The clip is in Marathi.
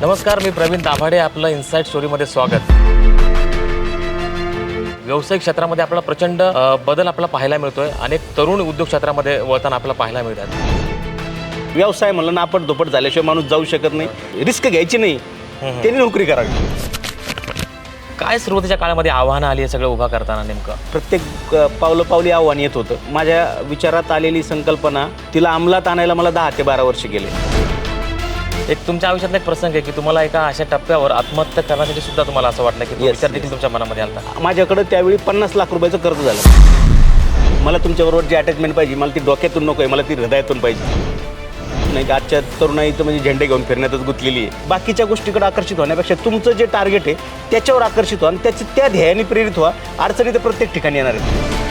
नमस्कार मी प्रवीण दाभाडे आपलं इन्साइट स्टोरीमध्ये स्वागत. व्यावसायिक क्षेत्रामध्ये आपला प्रचंड अ, बदल आपल्याला पाहायला मिळतोय. अनेक तरुण उद्योग क्षेत्रामध्ये वळताना आपल्याला पाहायला मिळतात. व्यवसाय म्हणलं ना आपण दुपट झाल्याशिवाय माणूस जाऊ शकत नाही. रिस्क घ्यायची नाही. त्यांनी नोकरी करावी. काय सुरुवातीच्या काळामध्ये आव्हानं आली हे सगळं उभा करताना नेमकं? प्रत्येक अ, पावलं पावली आव्हान येत होतं. माझ्या विचारात आलेली संकल्पना तिला अंमलात आणायला मला दहा ते बारा वर्ष गेले. एक तुमच्या आयुष्यातला एक प्रसंग आहे की तुम्हाला एका अशा टप्प्यावर आत्महत्या करण्यासाठी सुद्धा तुम्हाला असं वाटलं की तो Yes, विचार yes. देखील तुमच्या मनामध्ये आला माझ्याकडं त्यावेळी पन्नास लाख रुपयाचं कर्ज झालं. मला तुमच्याबरोबर जी अटॅचमेंट पाहिजे मला ती डोक्यातून नको आहे मला ती हृदयातून पाहिजे. नाही का आजच्या तरुणाई तर म्हणजे झेंडे घेऊन फिरण्यातच गुंतलेली आहे. बाकीच्या गोष्टीकडे आकर्षित होण्यापेक्षा तुमचं जे टार्गेट आहे त्याच्यावर आकर्षित व्हा आणि त्याच्या त्या ध्येयाने प्रेरित व्हा. अडचणी तर प्रत्येक ठिकाणी येणार आहेत.